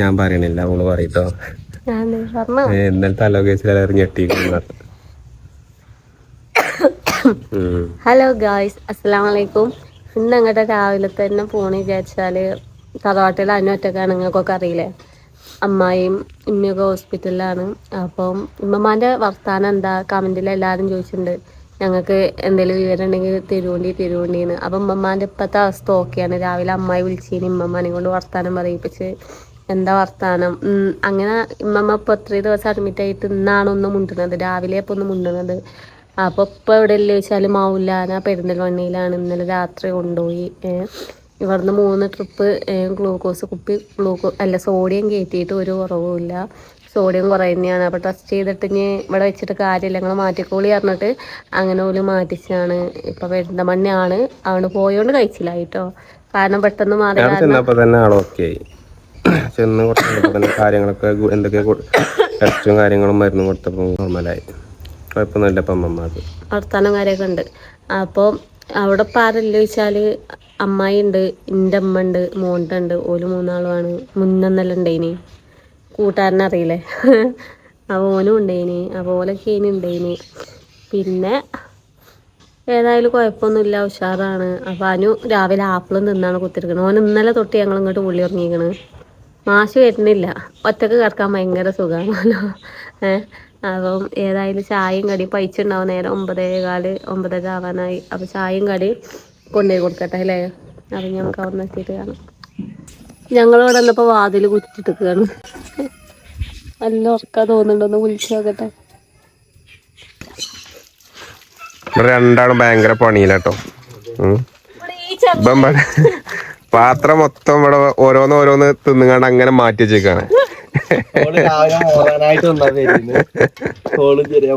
ഞാൻ പറയണില്ല അവൾ പറയട്ടോ. ഇന്നലത്തെ ഹലോ കേസിൽ എല്ലാവരും ഞെട്ടിക്കുന്നു ഹലോ ഗായ്സ് അസ്സാം വലൈക്കും ഇന്ന് അങ്ങോട്ട് രാവിലെ തന്നെ പോണി വിചാരിച്ചാൽ തറവാട്ടിൽ അന്നൊറ്റക്കാണ് നിങ്ങൾക്കൊക്കെ അറിയില്ലേ? അമ്മായിയും ഇമ്മയൊക്കെ ഹോസ്പിറ്റലിലാണ്. അപ്പം ഇമ്മമാന്റെ വർത്താനം എന്താ? കമന്റിൽ എല്ലാവരും ചോദിച്ചിട്ടുണ്ട്. ഞങ്ങൾക്ക് എന്തെങ്കിലും വിവരം ഉണ്ടെങ്കിൽ തിരുവണ്ടി തിരുവണ്ടിന്ന്. അപ്പം ഉമ്മമാന്റെ ഇപ്പോഴത്തെ അവസ്ഥ ഓക്കെയാണ്. രാവിലെ അമ്മായി വിളിച്ചതിന് ഉമ്മമ്മനെ കൊണ്ട് വർത്താനം പറയിപ്പിച്ച്. എന്താ വർത്താനം? അങ്ങനെ ഇമ്മമ്മ ഇപ്പോൾ ഇത്രയും ദിവസം അഡ്മിറ്റ് ആയിട്ട് ഇന്നാണ് ഒന്ന് മുണ്ടുന്നത്. രാവിലെ ഇപ്പോൾ ഒന്ന് മുണ്ടുന്നത്. അപ്പോൾ ഇപ്പോൾ എവിടെ ഇല്ല വെച്ചാൽ മൗലാന പെരിന്തൽമണ്ണയിലാണ്. ഇന്നലെ രാത്രി കൊണ്ടുപോയി. ഇവിടുന്ന് മൂന്ന് ട്രിപ്പ് ഗ്ലൂക്കോസ് കുപ്പി ഗ്ലൂക്കോ അല്ല സോഡിയം കയറ്റിയിട്ട് ഒരു കുറവുമില്ല. സോഡിയം കുറയുന്നതാണ്. അപ്പോൾ ടെസ്റ്റ് ചെയ്തിട്ട് ഇനി ഇവിടെ വെച്ചിട്ട് കാര്യമില്ല. ഞങ്ങൾ മാറ്റിക്കോളി പറഞ്ഞിട്ട് അങ്ങനെ പോലും മാറ്റിച്ചാണ്. ഇപ്പം വെണ്ട മണ്ണാണ് അവിടെ പോയോണ്ട് കഴിച്ചില്ല കേട്ടോ. കാരണം പെട്ടെന്ന് മാറി ചെന്ന് കുറച്ച് കാര്യങ്ങളൊക്കെ എന്തൊക്കെ ടെസ്റ്റും കാര്യങ്ങളും മരുന്നും കൊടുത്തപ്പോൾ നോർമലായി കുഴപ്പമൊന്നുമില്ല ഇപ്പം അമ്മമാർക്ക്. വർത്താനം കാര്യമൊക്കെ ഉണ്ട്. അപ്പോൾ അവിടെ പാരല്ല വെച്ചാൽ വെച്ചാൽ അമ്മായി ഉണ്ട് എന്റെ അമ്മ ഉണ്ട് മോണ്ടുണ്ട് ഓൽ മൂന്നാളുമാണ് മുന്നെന്നല്ല ഉണ്ടായിനി കൂട്ടുകാരനെ അറിയില്ലേ? അപ്പോൾ ഓനും ഉണ്ടേനി. അപ്പോൾ ഓലൊക്കെ ഇനി ഉണ്ടേനി. പിന്നെ ഏതായാലും കുഴപ്പമൊന്നുമില്ല. ഉഷാറാണ്. അപ്പോൾ അനു രാവിലെ ആപ്പിളും തിന്നാണ് കുത്തിരിക്കുന്നത് ഓൻ ഇന്നലെ തൊട്ട് ഞങ്ങൾ ഇങ്ങോട്ട് പുള്ളി ഇറങ്ങിയിരിക്കണ് മാഷ് വരുന്നില്ല. ഒറ്റയ്ക്ക് കിടക്കാൻ ഭയങ്കര സുഖമാണല്ലോ. ഏഹ് അപ്പം ഏതായാലും ചായയും കടി പൈച്ചുണ്ടാവും നേരം ഒമ്പതേ കാൽ ഒമ്പതര ആവാനായി അപ്പോൾ ചായയും കടി കൊണ്ടുപോയി കൊടുക്കട്ടെ അല്ലേ? അപ്പം ഞങ്ങൾക്ക് അവിടെ എത്തിയിട്ട് കാണാം. ഞങ്ങളിവിടെ വന്നപ്പോൾ വാതിൽ കുറ്റിട്ടിരിക്കുകയാണ് നല്ല ഉറക്കം തോന്നുന്നുണ്ടോന്ന് വിളിച്ചു നോക്കട്ടെ. ഇവിടെ രണ്ടാളും ഭയങ്കര പണിയിലാട്ടോ പാത്രം മൊത്തം ഇവിടെ ഓരോന്ന് ഓരോന്ന് തിന്നുകാണ്ട് അങ്ങനെ മാറ്റി വെച്ചേക്കാണ്. ഓൾ ചെറിയ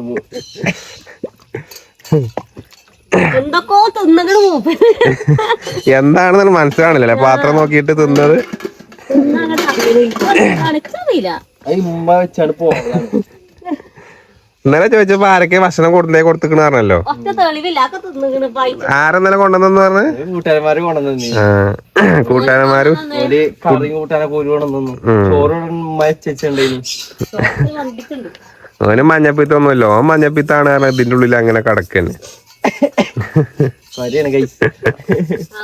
തിന്നകട് മൂപ്പര് എന്താണെന്ന് മനസ്സിലാണല്ലേ പാത്രം നോക്കിയിട്ട് തിന്നത്. ഇന്നലെ ചോദിച്ചപ്പോ ആരൊക്കെ ഭക്ഷണം കൊടുത്തേ കൊടുത്തിക്കണ പറഞ്ഞല്ലോ? ആരെന്നലെ കൊണ്ടുവന്നെന്ന് പറഞ്ഞ്? കൂട്ടുകാരന്മാര് കൊണ്ടുവന്നു കൂട്ടുകാരന്മാരും. കൊണ്ടുവന്നു അവന് മഞ്ഞപ്പിത്തൊന്നുമില്ല ഓൻ മഞ്ഞപ്പിത്താണ് കാരണം ഇതിന്റെ ഉള്ളിൽ അങ്ങനെ കിടക്കന്നെ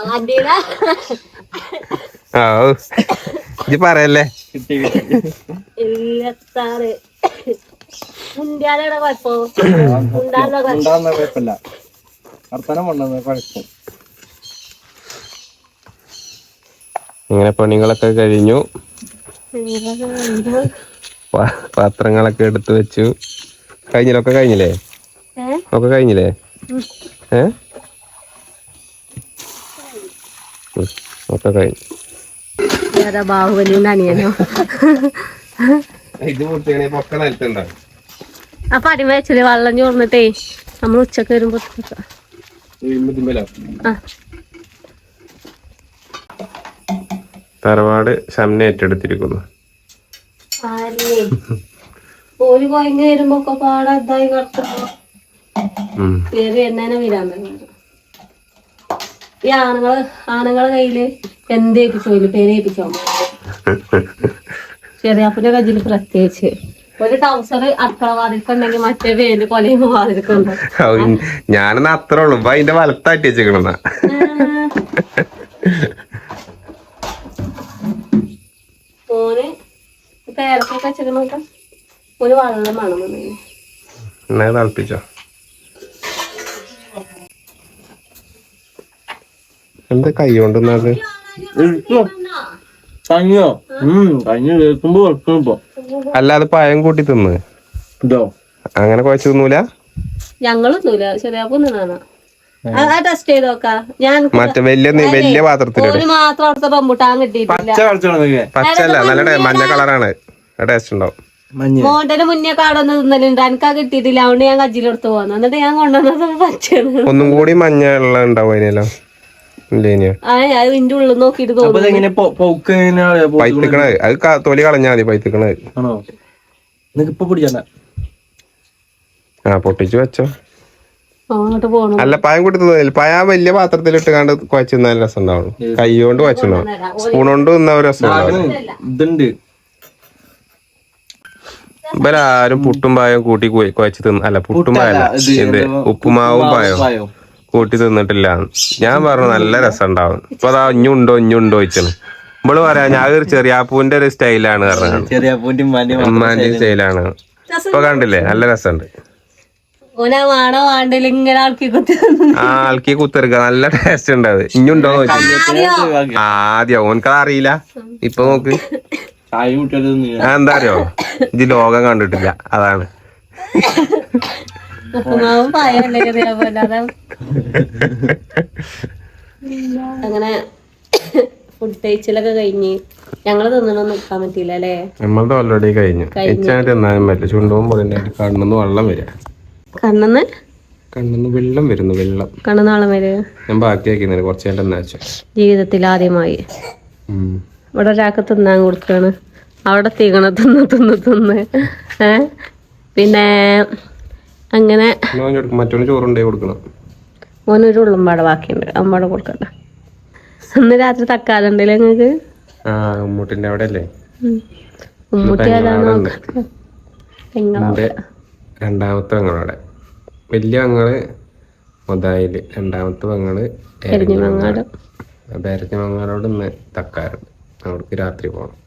വണ്ടിയില ആ ഓ. ഇജ്ജ് പറയല്ലേ കുഴപ്പമില്ല വർത്തനം കൊണ്ടുവന്ന കുഴപ്പം ഇങ്ങനെ പണികളൊക്കെ കഴിഞ്ഞു പാത്രങ്ങളൊക്കെ എടുത്തു വെച്ചു കഴിഞ്ഞില്ലേ ഒക്കെ കഴിഞ്ഞില്ലേ ഒക്കെ കഴിഞ്ഞില്ലേ ഏ? ഒക്കെ കഴിഞ്ഞു. ഏതാ ബാഹുബലിന്റെ അനിയനോ. ഇത് മുട്ടിയാണെങ്കിൽ പൊക്ക നിലത്തുണ്ടാവും അപ്പൊ അടിമ വെച്ചില്ലേ വെള്ളം ചോർന്നിട്ടേ നമ്മൾ ഉച്ചയ്ക്ക് വരുമ്പോ ആ. തറവാട് ഷംന ഏറ്റെടുത്തിരിക്കുന്നു. ഒരു കൊയങ്ങ വരുമ്പോ പാടെ ഇതായി കിടക്കുമ്പോ ഉം. പേര് എന്നേനെ വിരാൻ ഈ ആണുങ്ങൾ ആണുങ്ങളെ കയ്യിൽ എന്തേപ്പിച്ചോയിൽ പേരേപ്പിച്ചോ ചെറിയാപ്പിന്റെ കയ്യിൽ പ്രത്യേകിച്ച്. ഒരു ടൗസർ അടുക്കള വാതിൽക്കുണ്ടെങ്കിൽ മറ്റേ പേര് കൊലയും വാതിൽക്കുണ്ടോ ഔ, ഇൻ- ഞാനെന്നാ അത്ര ഉള്ളു. അതിന്റെ വലത്താറ്റി വെച്ചേക്കണെന്നാ. മോന് ഒരു വെള്ളം വേണം. തിളപ്പിച്ചോ? എന്താ കൈ കൊണ്ടുവന്നത്? കഞ്ഞോ ഉം കഞ്ഞി കേൾക്കുമ്പോ കേൾക്കുമ്പോ അല്ലാതെ പഴം കൂട്ടി തിന്ന്. ഇതോ? അങ്ങനെ കുഴച്ച് തിന്നൂല? ഞങ്ങളൊന്നുമില്ല ചെറിയാപ്പൊന്നും ആ ടെസ്റ്റ് ചെയ്ത് നോക്കാം. ഞാൻ മറ്റേ വലിയ വലിയ പച്ചല്ല നല്ല മഞ്ഞ കളറാണ്. ടേസ്റ്റ് ഉണ്ടാവും. മോണ്ടന് മുന്നേ കാടൊന്ന് തിന്നലുണ്ട്. എനിക്ക് കിട്ടിയിട്ടില്ല. അതുകൊണ്ട് ഞാൻ കജ്ജിലെടുത്ത് പോന്നു. എന്നിട്ട് ഞാൻ കൊണ്ടുവന്നത് പച്ചയാണ്. ഒന്നും കൂടി മഞ്ഞ വെള്ളം ഉണ്ടാവും അതിനല്ലോ. പൈത്തിക്കണത് അത് തൊലി മതി പൈത്തിക്കണത്. ആ പൊട്ടിച്ചു വെച്ചോ. അങ്ങോട്ട് പോണം. അല്ല പായം കൂട്ടി തിന്നില്ല പഴം വലിയ പാത്രത്തിൽ ഇട്ട് കണ്ട് കുഴച്ച് തിന്നാൻ രസം ഉണ്ടാവും കൈ കൊണ്ട് കുഴച്ചിട്ടുണ്ടാവും സ്പൂൺ കൊണ്ട് തിന്ന ഒരു രസം ഉണ്ടാവും ഇതുണ്ട്. ഇവരാരും പുട്ടും പായവും കൂട്ടി കുഴച്ചു തിന്ന അല്ല പുട്ടും പായല്ല. ഇത് ഉപ്പുമാവും പായവും. കൂട്ടി തിന്നിട്ടില്ല. ഞാൻ പറഞ്ഞു നല്ല രസം ഉണ്ടാവും ഇപ്പൊ അതാ ഇഞ്ഞുണ്ടോ ഇഞ്ഞുണ്ടോ ചോദിച്ചത്. നമ്മൾ പറയാ ഞാൻ ഒരു ചെറിയാപ്പൂവിന്റെ ഒരു സ്റ്റൈലാണ് പറഞ്ഞത്. ഉമ്മാന്റെ സ്റ്റൈലാണ്. ഇപ്പൊ കണ്ടില്ലേ നല്ല രസമുണ്ട്. ഓനാ വാണോ വാണ്ടില്ല ഇങ്ങനെ ആൾക്കി കുത്തി ആ ആൾക്കി കുത്തിരിക്ക നല്ല ടേസ്റ്റ് ഉണ്ട് അത്. ഇഞ്ഞുണ്ടോ ആദ്യം ഓനക്കത് അറിയില്ല. ഇപ്പൊ നോക്ക്. എന്താ അറിയോ? ഇത് ലോകം കണ്ടിട്ടില്ല അതാണ്. ഉപ്പുമാവും പായല്ലേ അങ്ങനെ ഫുഡ് കഴിച്ചിലൊക്കെ കഴിഞ്ഞ് ഞങ്ങൾ തിന്നണൊന്നും നിക്കാൻ പറ്റിയില്ല അല്ലേ? നമ്മളത് ഓൾറെഡി കഴിഞ്ഞു. തിന്നാനും പറ്റില്ല. ചുണ്ടും പോലെ കണ്ണെന്ന് വെള്ളം വരിക. കണ്ണെന്ന്? കണ്ണെന്ന് വെള്ളം വരുന്നു വെള്ളം. കണ്ണുനാളം വരെ ഞാൻ ബാക്കി ആക്കിയിരുന്നില്ല കുറച്ച് നേരം വെച്ചോ. ജീവിതത്തിൽ ആദ്യമായി. ഇവിടെ ഒരാൾക്ക് തിന്നാൻ കൊടുക്കാണ് അവിടെ തീകണ തിന്ന് തിന്ന് തിന്ന്. ഏ? പിന്നെ അങ്ങനെ മറ്റൊന്ന് ചോറുണ്ടേ കൊടുക്കണം. മോനൊരു ഉള്ളുമ്പാടെ ബാക്കിയുണ്ട്. അമ്പാട കൊടുക്കണ്ട. അന്ന് രാത്രി തക്കാലം ഉണ്ടല്ലേ നിങ്ങൾക്ക് ഉമ്മൂട്ടിന്റെ അവിടെ അല്ലേ ഉമ്മൂട്ടി ആരാണോ രണ്ടാമത്തെ പെങ്ങളവിടെ വലിയ പെങ്ങൾ മുതായിൽ. രണ്ടാമത്തെ പെങ്ങൾ എരഞ്ഞി മങ്ങാട് അപ്പൊ ഇന്ന് തക്കാറുണ്ട് അവിടേക്ക് രാത്രി പോകണം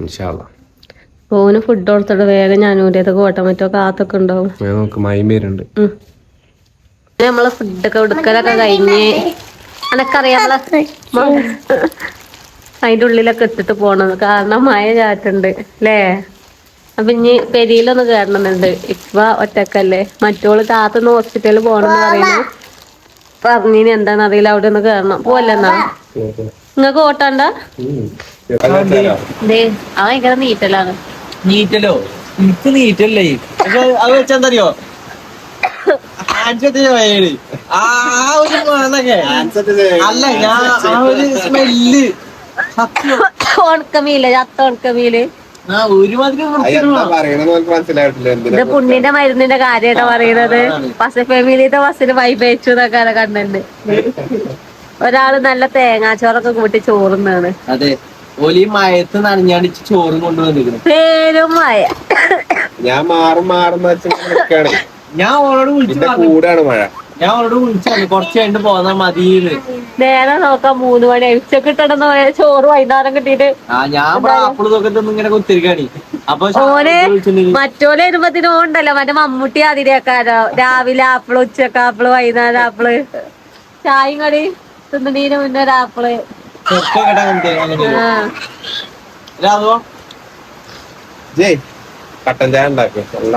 ഇൻഷാല്ല ഓന് ഫുഡ് കൊടുത്തിട്ട് വേഗം ഞാനൂരേതൊക്കെ ഓട്ടം മറ്റോ കാത്തൊക്കെ ഉണ്ടാവും. മൈമേരുണ്ട് നമ്മളെ ഫുഡൊക്കെ എടുക്കലൊക്കെ കഴിഞ്ഞ് അനക്കറിയാം നമ്മളെ അതിന്റെ ഉള്ളിലൊക്കെ ഇട്ടിട്ട് പോണത് കാരണം മഴ ചാറ്റുണ്ട് അല്ലേ അപ്പൊ ഇനി പെരിയിലൊന്ന് കയറണമെന്നുണ്ട് ഇപ്പൊ ഒറ്റക്കല്ലേ? മറ്റോൾ താത്തൊന്ന് ഹോസ്പിറ്റലിൽ പോണെന്ന് പറയുന്നു പറഞ്ഞിനി എന്താണെന്ന് അറിയില്ല. അവിടെ ഒന്ന് കയറണം പോവല്ലെന്നാ നിങ്ങക്ക് ഓട്ടാണ്ട ഭയങ്കര നീറ്റലാണ്. നീറ്റലോ? എനിക്ക് നീറ്റല്ലേ പക്ഷെ അത് വെച്ചെന്തറിയോ ആ ഒരു മണക്കെ അല്ല ഞാൻ ആ ഒരു സ്മെല്ല് സത്യം. ഉണക്കമീൽ ചത്ത ഉണക്കമീൽ. ആ ഒരുമാതിരി വൃത്തികേടാ. പറയണെന്ന് മനസ്സിലായിട്ടില്ല. ഇത് പുണ്ണിന്റെ മരുന്നിന്റെ കാര്യമായിട്ടാ പറയുന്നത് ബസ് ഫാമിലിയുടെ ബസ്സിന് വൈബേച്ചു എന്നൊക്കെ കണ്ടുണ്ട് ഒരാൾ നല്ല തേങ്ങാച്ചോറൊക്കെ കൂട്ടി ചോറുന്നാണ്. അതെ. ഓലി മയത്ത് നനഞ്ഞാണ്ട് ചോറും കൊണ്ടുവന്നിരിക്കുന്നു പേരുമായ ഞാൻ മാറും മാറും നിൽക്കാണ് ഞാൻ ഓളോട് വിളിച്ചു കൂടാണ് മഴ. ഞാൻ ഓളോട് വിളിച്ചാണ് കുറച്ച് കഴിഞ്ഞിട്ട് പോന്നാ മതിന്ന് നേരെ നോക്കാം മൂന്ന് മണി ഉച്ചയ്ക്ക് പോയ ചോറ് വൈകുന്നേരം കിട്ടിയിട്ട് ആ ഞാൻ ആപ്പിൾ ആപ്പിൾ ഇതൊക്കെ ഇങ്ങനെ കുത്തിരിക്കാണ്. അപ്പൊ ഓനെ മറ്റോലെ വരുമ്പത്തിന് ഉണ്ടല്ലോ മറ്റേ മമ്മൂട്ടി അതിരേക്കാരോ രാവിലെ ആപ്പിൾ ഉച്ചയ്ക്ക് ആപ്പിൾ വൈകുന്നേരം ആപ്പിൾ. ചായയും കടി തിന്നണീന് മുന്നേ ഒരു ആപ്പിൾ. കട്ടൻ ചായ ഉണ്ടാക്കും. നല്ല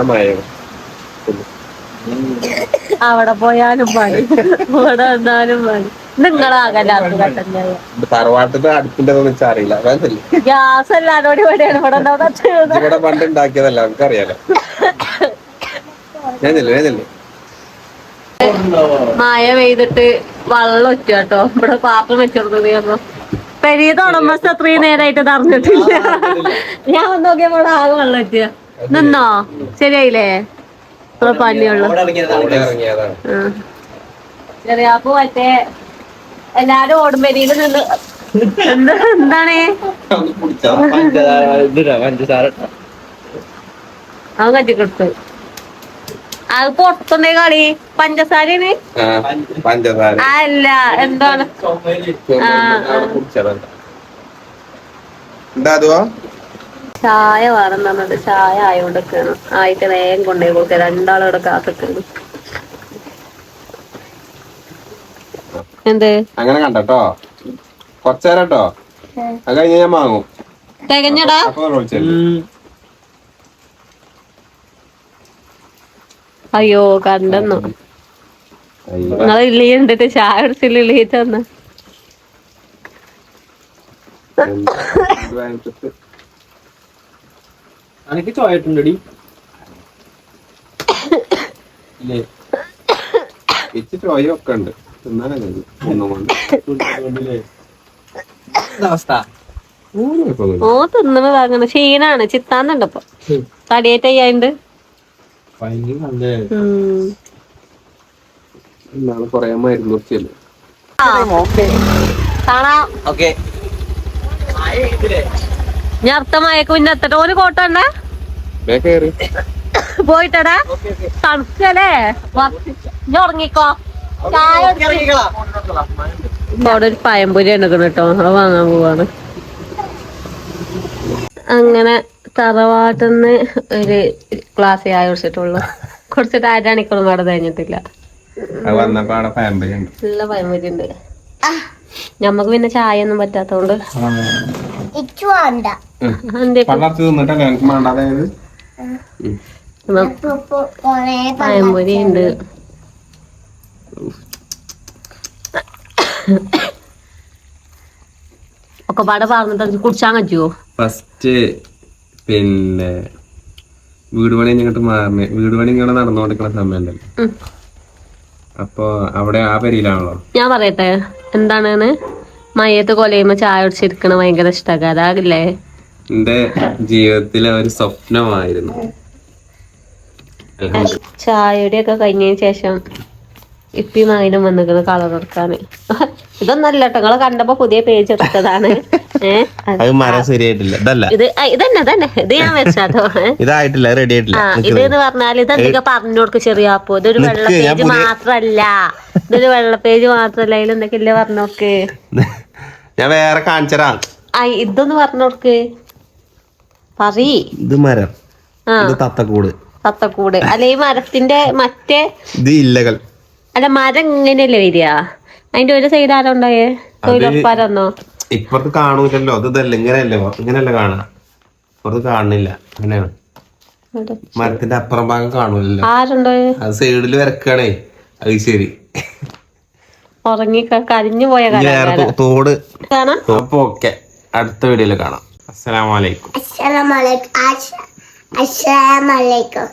അവിടെ പോയാലും പണി ഇവിടെ വന്നാലും പണി നിങ്ങളാകല്ലാത്ത കട്ടൻ ചായ. തറവാട്ടിന്റെ അടുപ്പിന്റെ ഒന്നും അറിയില്ല. അതല്ലേ ഗ്യാസ് എല്ലാരോടും ഇവിടെയാണ്. ഇവിടെ ഉണ്ടാവുന്നത് ഇവിടെ പണ്ട് ഉണ്ടാക്കിയതല്ല? നമുക്കറിയാലോ അറിയാലോ മഴ പെയ്തിട്ട് വെള്ളം ഒറ്റ കേട്ടോ. ഇവിടെ പാത്രം വെച്ചെടുത്തത് അപ്പൊ അത്രയും നേരായിട്ട് അറിഞ്ഞിട്ടില്ല. ഞാൻ വന്ന് നോക്കിയപ്പോൾ ആകെ വെള്ളം എത്തിയ. നിന്നോ? ശരിയായില്ലേ? ഇത്ര പനിയുള്ളു. ചെറിയാപ്പു മറ്റേ എല്ലാരും ഓടുമ്പരിയിൽ നിന്ന് എന്ത് എന്താണ്. അവൻ കറ്റിക്കെടുത്ത് അത് പൊട്ടുന്നേ കളി. പഞ്ചസാരയാണ്? പഞ്ചസാര. അല്ല എന്താണ്? എന്താ അതുവാ? ചായ വേണമെന്നത് ചായ ആയോണ്ടൊക്കെയാണ്. ആയിട്ട് വേഗം കൊണ്ടേ കൊടുക്കുക. രണ്ടാളോടെ കാത്തിക്കുന്നു എന്ത്? അങ്ങനെ കണ്ടോ കൊറച്ചേരട്ടോ? അത് കഴിഞ്ഞ ഞാൻ വാങ്ങും. തികഞ്ഞടാ. അയ്യോ കണ്ടെന്നു? ഇല്ലി കണ്ടിട്ട് ചായ കുടിച്ചില്ല അനക്ക് ചോയട്ടുണ്ടടി ഇച്ച് ചോയൊക്കെ ഉണ്ട്. തിന്നാനല്ലേ ഒന്നും കൊണ്ട്. അവസ്ഥ? ഓ തിന്നണത് അങ്ങനെ ക്ഷീണാണ്. ചിത്താന്നുണ്ട് ഇപ്പൊ. തടിയേറ്റ് അയ്യാണ്ട് നാളെ കൊറേ മരുന്ന് കുറിച്ചല്ലേ കാണാം. ഓക്കെ. ഞാൻ അർത്ഥമായേക്ക് പിന്നെ എത്തട്ടെ? ഓന് കോട്ടണ്ട പോയിട്ടടാ? തണുക്കല്ലേ? ഞാൻ ഉറങ്ങിക്കോ. അവിടെ ഒരു പയംപൊരി എടുക്കണം കേട്ടോ. അത് വാങ്ങാൻ പോവാണ്. അങ്ങനെ തറവാട്ടിന്ന് ഒരു ക്ലാസ് ആയി കുടിച്ചിട്ടുള്ളു. കുടിച്ചിട്ട് അരമണിക്കൂറും കൂടെ കഴിഞ്ഞിട്ടില്ല. അത് വന്നപ്പോ അവിടെ ഫാമിലി ഉണ്ട്. നല്ല പയമ്പൊരി ഉണ്ട്. ഞമ്മക്ക് പിന്നെ ചായ ഒന്നും പറ്റാത്തോണ്ട് എന്തേ പള്ളർച്ച് തിന്നിട്ടല്ലേ? എനിക്ക് വേണ്ടാതായത് പയമ്പൊരി ഉണ്ട്. ഒക്കെ പാടെ പറഞ്ഞിട്ട് കുടിച്ചാൻ പറ്റുമോ ഫസ്റ്റ് പിന്നെ വീട് പണി ഇങ്ങോട്ട് മാറണേ. വീട് പണി ഇങ്ങനെ നടന്നുകൊണ്ടിരിക്കുന്ന സമയമുണ്ടല്ലോ ഉം. അപ്പൊ അവിടെ ആ പെരിയിലാണല്ലോ? ഞാൻ പറയട്ടെ എന്താണെന്ന്? മയത്ത് കൊലയുമ്പോ ചായ കുടിച്ചിരിക്കണ ഭയങ്കര ഇഷ്ടമൊക്കെ അതാകില്ലേ? എന്റെ ജീവിതത്തിലെ ഒരു സ്വപ്നമായിരുന്നു. ചായയുടെ ഒക്കെ കഴിഞ്ഞതിന് ശേഷം ഇപ്പി മകനും വന്നിരിക്കുന്നത് കളർ എടുക്കാന്. ഇതൊന്നല്ല നിങ്ങളെ കണ്ടപ്പോ പുതിയ പേജ് എടുത്തതാണ്. അത് മരം ശരിയായിട്ടില്ല. ഇതല്ല. ഇത് തന്നെ ഇതന്നെ തന്നെ ഇത് ഞാൻ വെച്ചാട്ടോ ഇതായിട്ടില്ല റെഡി ആയിട്ടില്ല. ആ ഇത് എന്ന് പറഞ്ഞാൽ ഇതെന്തൊക്കെ പറഞ്ഞു കൊടുക്കും ചെറിയാപ്പോ ഇതൊരു വെള്ള പേജ് മാത്രല്ല. ഇതൊരു വെള്ള പേജ് മാത്രല്ല. അതിൽ എന്തൊക്കെയല്ലേ പറഞ്ഞു നോക്ക് ഞാൻ വേറെ കാണിച്ചരാ. ഇതൊന്ന് പറഞ്ഞു കൊടുക്ക് പറീ ഇത് മരം. ഇത് തത്തക്കൂട്. തത്തക്കൂട്. അല്ലെ ഈ മരത്തിന്റെ മറ്റേ ഇത് ഇല്ലകൾ അല്ല മരം ഇങ്ങനെയല്ലേ വരിക? അതിന്റെ ഒരു സൈഡ് ആരോ ഉണ്ടായേ? തൊഴിലുറപ്പാരന്നോ ഇപ്പുറത്ത് കാണൂലല്ലോ. അത് ഇതല്ല ഇങ്ങനെയല്ലേ ഇങ്ങനെയല്ല കാണാ. ഇപ്പുറത്ത് കാണുന്നില്ല. അങ്ങനെയാണ്. മരത്തിന്റെ അപ്പുറം ഭാഗം കാണൂലല്ലോ. ആരുണ്ടോ അത് സൈഡിൽ വരക്കണേ. അത് ശരി. ഉറങ്ങി ക- കരിഞ്ഞു പോയ തോട്. കാണാം. അപ്പൊ ഓക്കെ. അടുത്ത വീഡിയോയിൽ കാണാം. അസ്സലാമലൈക്കും അസ്സലാമലൈക്കും Assalamualaikum.